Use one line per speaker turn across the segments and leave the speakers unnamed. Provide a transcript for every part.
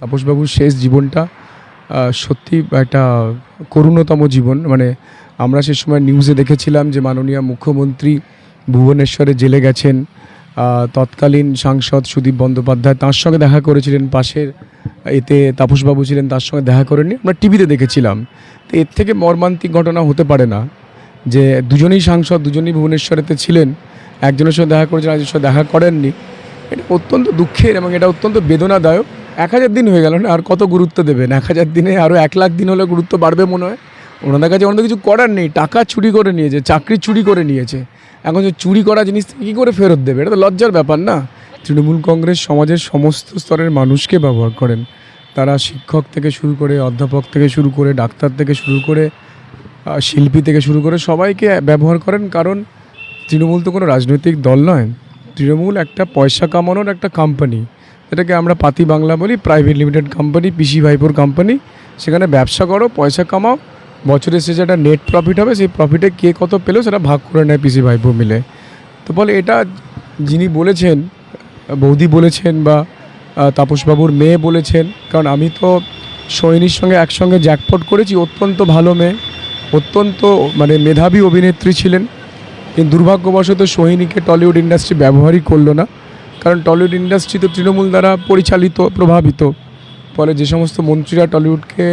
তাপসবাবুর শেষ জীবনটা সত্যি একটা করুণতম জীবন। মানে আমরা সে সময় নিউজে দেখেছিলাম যে মাননীয় মুখ্যমন্ত্রী ভুবনেশ্বরে জেলে গেছেন। তৎকালীন সাংসদ সুদীপ বন্দ্যোপাধ্যায় তার সঙ্গে দেখা করেছিলেন পাশের, এতে তাপসবাবু ছিলেন, তার সঙ্গে দেখা করেননি। আমরা টিভিতে দেখেছিলাম। তো এর থেকে মর্মান্তিক ঘটনা হতে পারে না যে দুজনেই সাংসদ, দুজনেই ভুবনেশ্বরেতে ছিলেন। একজনের সঙ্গে দেখা করেছেন একজনের সঙ্গে দেখা করেননি। এটা অত্যন্ত দুঃখের এবং এটা অত্যন্ত বেদনাদায়ক। এক হাজার দিন হয়ে গেল না, আর কত গুরুত্ব দেবেন এক হাজার দিনে আরও এক লাখ দিন হলে গুরুত্ব বাড়বে মনে হয়। ওনাদের কাছে ওনাদের কিছু করার নেই, টাকা চুরি করে নিয়েছে, চাকরি চুরি করে নিয়েছে। এখন যে চুরি করা জিনিস কী করে ফেরত দেবে? এটা তো লজ্জার ব্যাপার না? তৃণমূল কংগ্রেস সমাজের সমস্ত স্তরের মানুষকে ব্যবহার করেন। তারা শিক্ষক থেকে শুরু করে, অধ্যাপক থেকে শুরু করে, ডাক্তার থেকে শুরু করে শিল্পী থেকে শুরু করে সবাইকে ব্যবহার করেন। কারণ তৃণমূল তো কোনো রাজনৈতিক দল নয়। তৃণমূল একটা পয়সা কামানোর একটা কোম্পানি এটাকে আমরা পাতি বাংলা বলি প্রাইভেট লিমিটেড কোম্পানি পিসি ভাইপোর কোম্পানি সেখানে ব্যবসা করো, পয়সা কামাও বছরের শেষে একটা নেট প্রফিট হবে, সেই প্রফিটে কে কত পেল সেটা ভাগ করে নেয় পিসি ভাইপো মিলে। তো বলে এটা যিনি বলেছেন, বৌদি বলেছেন বা তাপসবাবুর মেয়ে বলেছেন, কারণ আমি তো সৈনীর সঙ্গে একসঙ্গে জ্যাকপট করেছি, অত্যন্ত ভালো মেয়ে, অত্যন্ত মানে মেধাবী অভিনেত্রী ছিলেন। কিন্তু দুর্ভাগ্যবশত সোহিনীকে টলিউড ইন্ডাস্ট্রি ব্যবহারই করল না। কারণ টলিউড ইন্ডাস্ট্রি তো তৃণমূল দ্বারা পরিচালিত, প্রভাবিত। ফলে যে সমস্ত মন্ত্রীরা টলিউডকে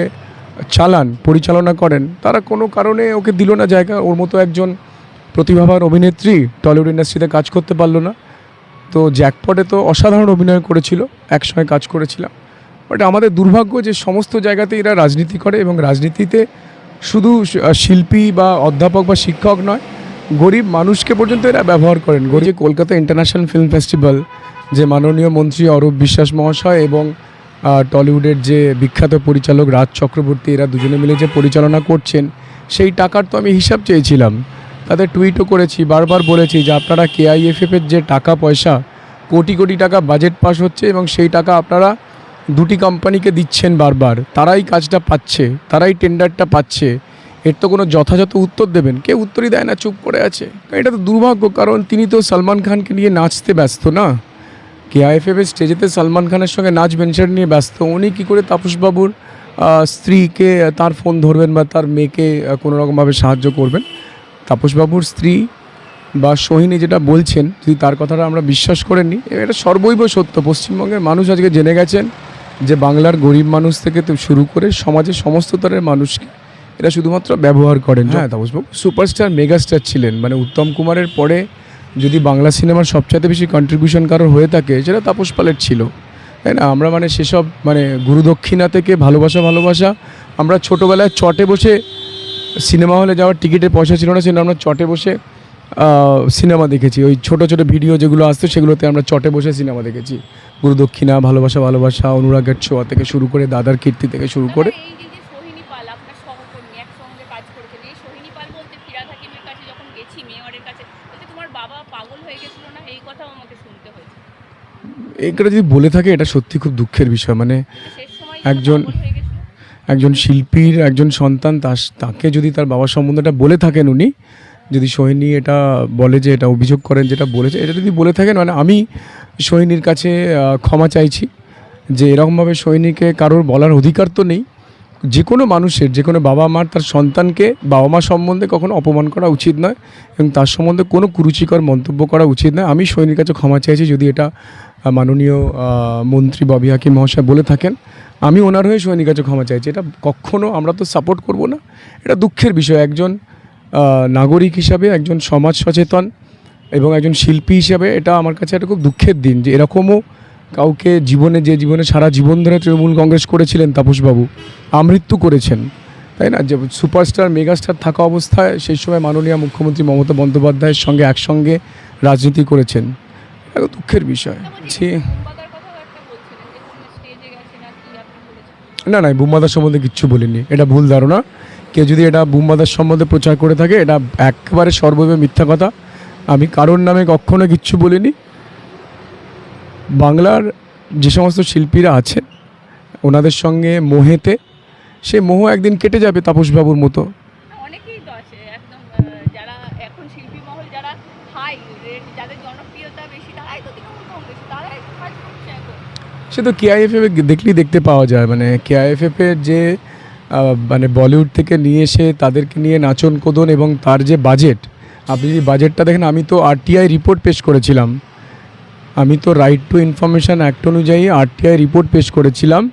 চালান, পরিচালনা করেন, তারা কোনো কারণে ওকে দিল না জায়গা। ওর মতো একজন প্রতিভাবান অভিনেত্রী টলিউড ইন্ডাস্ট্রিতে কাজ করতে পারল না। তো জ্যাকপটে তো অসাধারণ অভিনয় করেছিল একসঙ্গে কাজ করেছিলাম। বাট আমাদের দুর্ভাগ্য যে সমস্ত জায়গাতে এরা রাজনীতি করে এবং রাজনীতিতে শুধু শিল্পী বা অধ্যাপক বা শিক্ষক নয় গরিব মানুষকে পর্যন্ত এরা ব্যবহার করেন। গরিব যে কলকাতা ইন্টারন্যাশনাল ফিল্ম ফেস্টিভ্যাল, যে মাননীয় মন্ত্রী অরূপ বিশ্বাস মহাশয় এবং টলিউডের যে বিখ্যাত পরিচালক রাজ চক্রবর্তী, এরা দুজনে মিলে যে পরিচালনা করছেন, সেই টাকার তো আমি হিসাব চেয়েছিলাম। তাদের টুইটও করেছি, বারবার বলেছি যে আপনারা কেআইএফএফের যে টাকা পয়সা, কোটি কোটি টাকা বাজেট পাস হচ্ছে এবং সেই টাকা আপনারা দুটি কোম্পানিকে দিচ্ছেন বারবার। তারাই কাজটা পাচ্ছে, তারাই টেন্ডারটা পাচ্ছে। এর তো কোনো যথাযথ উত্তর দেবেন। কেউ উত্তরই দেয় না, চুপ করে আছে। এটা তো দুর্ভাগ্য, কারণ তিনি তো সলমান খানকে নিয়ে নাচতে ব্যস্ত না। কেআইএফএফ এর স্টেজেতে সলমান খানের সঙ্গে নাচবেন সেটা নিয়ে ব্যস্ত। উনি কী করে তাপসবাবুর স্ত্রীকে তার ফোন ধরবেন বা তার মেয়েকে কোনো রকমভাবে সাহায্য করবেন? তাপসবাবুর স্ত্রী বা সোহিনী যেটা বলছেন, যদি তার কথাটা আমরা বিশ্বাস করে নিই, এটা সর্বৈব সত্য। পশ্চিমবঙ্গের মানুষ আজকে জেনে গেছেন যে বাংলার গরিব মানুষ থেকে শুরু করে সমাজের সমস্ত স্তরের মানুষকে এরা শুধুমাত্র ব্যবহার করেন হ্যাঁ তাপসবাবু সুপারস্টার মেগাস্টার ছিলেন। মানে উত্তম কুমারের পরে যদি বাংলা সিনেমার সবচাইতে বেশি কন্ট্রিবিউশন কারোর হয়ে থাকে সেটা তাপস পালের ছিল। তাই না? আমরা মানে সেসব মানে গুরুদক্ষিণা থেকে ভালোবাসা ভালোবাসা আমরা ছোটোবেলায় চটে বসে সিনেমা হলে যাওয়ার টিকিটের পয়সা ছিল না সেটা আমরা চটে বসে সিনেমা দেখেছি। ওই ছোট ছোট ভিডিও যেগুলো আসতো সেগুলোতে আমরা চটে বসে সিনেমা দেখেছি। গুরুদক্ষিণা ভালোবাসা ভালোবাসা অনুরাগের ছোঁয়া থেকে শুরু করে দাদার কীর্তি থেকে শুরু করে
আচ্ছা, এই যে যে সোহিনী পাল আপনার সহকর্মী একসঙ্গে কাজ করেছেন এই সোহিনী পাল বলতে ফিরাদ হাকিমের কাছে যখন গেছি মেয়রের কাছে বলতে তোমার বাবা পাগল হয়ে গেছিল না এই কথাও আমাকে শুনতে হয়েছে
এইটা যদি বলে থাকে এটা সত্যি খুব দুঃখের বিষয়। মানে একজন- একজন শিল্পীর একজন সন্তান তার তাকে যদি তার বাবার সম্বন্ধটা বলে থাকেন উনি যদি সোহিনী এটা বলে যে এটা অভিযোগ করেন যেটা বলেছে এটা যদি বলে থাকেন মানে আমি সোহিনীর কাছে ক্ষমা চাইছি যে এরকমভাবে সোহিনীকে কারোর বলার অধিকার তো নেই যে কোনো মানুষের যে কোনো বাবা মার, তার সন্তানকে বাবা মা সম্বন্ধে কখনো অপমান করা উচিত নয় এবং তার সম্বন্ধে কোনো কুরুচিকর মন্তব্য করা উচিত নয়। আমি সোহিনীর কাছে ক্ষমা চাইছি যদি এটা মাননীয় মন্ত্রী ববি হাকিম মহাশয় বলে থাকেন। আমি ওনার হয়ে সোহিনীর কাছে ক্ষমা চাইছি। এটা কখনো আমরা তো সাপোর্ট করব না। এটা দুঃখের বিষয়। একজন নাগরিক হিসাবে, একজন সমাজ সচেতন এবং একজন শিল্পী হিসাবে এটা আমার কাছে একটা খুব দুঃখের দিন যে এরকমও কাউকে জীবনে যে জীবনে সারা জীবন ধরে তৃণমূল কংগ্রেস করেছিলেন তাপসবাবু, আমৃত্যু করেছেন। তাই না? যে সুপারস্টার, মেগাস্টার থাকা অবস্থায় সেই সময় মাননীয় মুখ্যমন্ত্রী মমতা বন্দ্যোপাধ্যায়ের সঙ্গে একসঙ্গে রাজনীতি করেছেন। এটা দুঃখের বিষয়।
না
না বুম্বাদার সম্বন্ধে কিচ্ছু বলিনি। এটা ভুল ধারণা। কেউ যদি এটা বুম্বাদার সম্বন্ধে প্রচার করে থাকে, এটা একেবারে সর্ববে মিথ্যা কথা। আমি কারোর নামে কখনো কিচ্ছু বলিনি। বাংলার যে সমস্ত শিল্পীরা আছেন ওনাদের সঙ্গে মোহেতে সে মোহ একদিন কেটে যাবে তাপসবাবুর মতো। সে তো কেআইএফএফে দেখলেই দেখতে পাওয়া যায় মানে কেআইএফএফের যে মানে বলিউড থেকে নিয়ে এসে তাদেরকে নিয়ে নাচন কোদন এবং তার যে বাজেট আপনি যদি বাজেটটা দেখেন আমি তো আরটিআই রিপোর্ট পেশ করেছিলাম। আমি তো রাইট টু ইনফরমেশান অ্যাক্ট অনুযায়ী আরটিআই রিপোর্ট পেশ করেছিলাম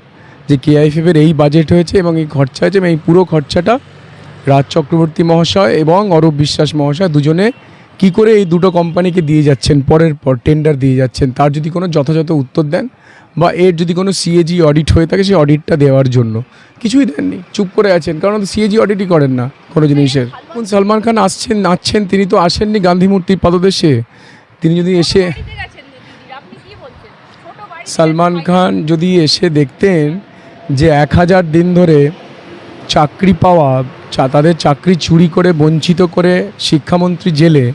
যে কেআইএফএফের এই বাজেট হয়েছে এবং এই খরচা হয়েছে এবং এই পুরো খরচাটা রাজ চক্রবর্তী মহাশয় এবং অরূপ বিশ্বাস মহাশয় দুজনে কি করে এই দুটো কোম্পানিকে দিয়ে যাচ্ছেন পরের পর টেন্ডার দিয়ে যাচ্ছেন তার যদি কোনো যথাযথ উত্তর দেন বা এর যদি কোনো সিএজি অডিট হয়ে থাকে সেই অডিটটা দেওয়ার জন্য। কিছুই দেননি চুপ করে আছেন কারণ সিএজি অডিটই করেন না কোনো জিনিসের সালমান খান আসছেন নাচছেন তিনি তো আসেননি গান্ধী মূর্তির পাদদেশে। তিনি যদি এসে সালমান খান যদি এসে দেখতেন যে এক হাজার দিন ধরে চাকরি পাওয়া তাদের চাকরি চুরি করে, বঞ্চিত করে শিক্ষামন্ত্রী জেলে,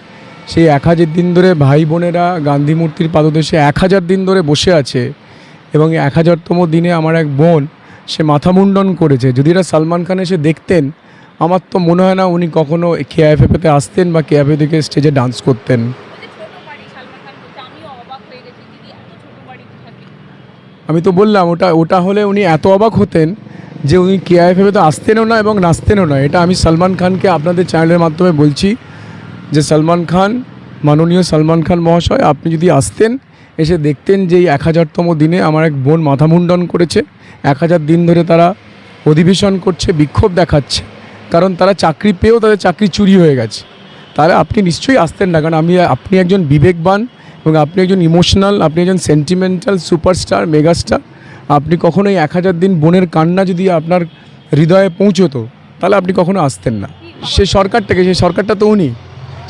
সেই এক হাজার দিন ধরে ভাই বোনেরা গান্ধী মূর্তির পাদদেশে এক হাজার দিন ধরে বসে আছে এবং এক হাজারতম দিনে আমার এক বোন, সে মাথা মুন্ডন করেছে। যদি এরা সালমান খান এসে দেখতেন, আমার তো মনে হয় না উনি কখনো কেআইএফএতে আসতেন বা কেআইএফএ থেকে স্টেজে ডান্স করতেন
বলছে ছোট বাড়ি সালমান খান বলছে আমিও অবাক হয়ে গেছি দিদি এত ছোট বাড়িতে থাকে
আমি তো বললাম, ওটা ওটা হলে উনি এত অবাক হতেন যে উনি কেআইএফএফে তো আসতেনও না এবং নাচতেনও না। এটা আমি সালমান খানকে আপনাদের চ্যানেলের মাধ্যমে বলছি যে সালমান খান, মাননীয় সালমান খান মহাশয়, আপনি যদি আসতেন, এসে দেখতেন যে এই এক হাজারতম দিনে আমার এক বোন মাথা মুন্ডন করেছে। এক হাজার দিন ধরে তারা অধিবেশন করছে, বিক্ষোভ দেখাচ্ছে। কারণ তারা চাকরি পেয়েও তাদের চাকরি চুরি হয়ে গেছে। তাহলে আপনি নিশ্চয়ই আসতেন না, কারণ আমি, আপনি একজন বিবেকবান এবং আপনি একজন ইমোশনাল আপনি একজন সেন্টিমেন্টাল সুপারস্টার মেগাস্টার আপনি কখনো এক হাজার দিন বোনের কান্না যদি আপনার হৃদয়ে পৌঁছতো, তাহলে আপনি কখনো আসতেন না। সে সরকারটাকে সেই সরকারটা তো উনি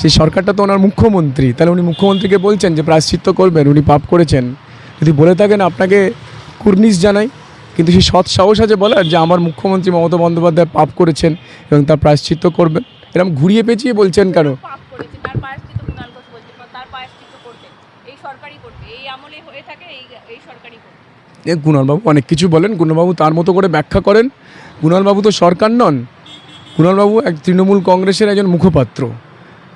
সেই সরকারটা তো ওনার মুখ্যমন্ত্রী। তাহলে উনি মুখ্যমন্ত্রীকে বলছেন যে প্রায়শ্চিত্ত করবেন, উনি পাপ করেছেন। যদি বলে থাকেন, আপনাকে কুর্নিশ জানাই, কিন্তু সেই সৎ সাহস আছে বলার যে আমার মুখ্যমন্ত্রী মমতা বন্দ্যোপাধ্যায় পাপ করেছেন এবং তার প্রায়শ্চিত্ত করবেন। এরকম ঘুরিয়ে পেঁচিয়ে বলছেন কেন
পাপ করেছে তার পায়শ্চিত কুণাল ঘোষ বলছে বা তার পায়শ্চিত করবে এই সরকারই করবে
এ, কুণালবাবু অনেক কিছু বলেন। কুণালবাবু তার মতো করে ব্যাখ্যা করেন। কুণালবাবু তো সরকার নন। কুণালবাবু এক তৃণমূল কংগ্রেসের একজন মুখপাত্র।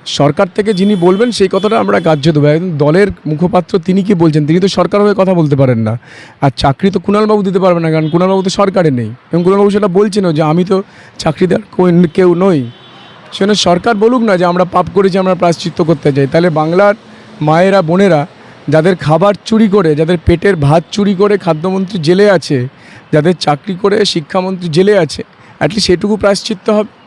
সরকার থেকে যিনি বলবেন, সেই কথাটা আমরা গ্রাহ্য দেবো। একজন দলের মুখপাত্র তিনি কি বলছেন? তিনি তো সরকার হয়ে কথা বলতে পারেন না। আর চাকরি তো কুণালবাবু দিতে পারবেন না, কারণ কুণালবাবু তো সরকারে নেই। এবং কুণালবাবু সেটা বলছেনও যে, আমি তো চাকরি দেওয়ার কেউ নই। সেজন্য সরকার বলুক না যে, আমরা পাপ করেছি, আমরা প্রায়শ্চিত্ত করতে চাই। তাহলে বাংলার মায়েরা, বোনেরা যাদের খাবার চুরি করে, যাদের পেটের ভাত চুরি করে খাদ্যমন্ত্রী জেলে আছে, যাদের চাকরি করে শিক্ষামন্ত্রী জেলে আছে অ্যাটলিস্ট সেটুকু প্রায়শ্চিত্ত হবে।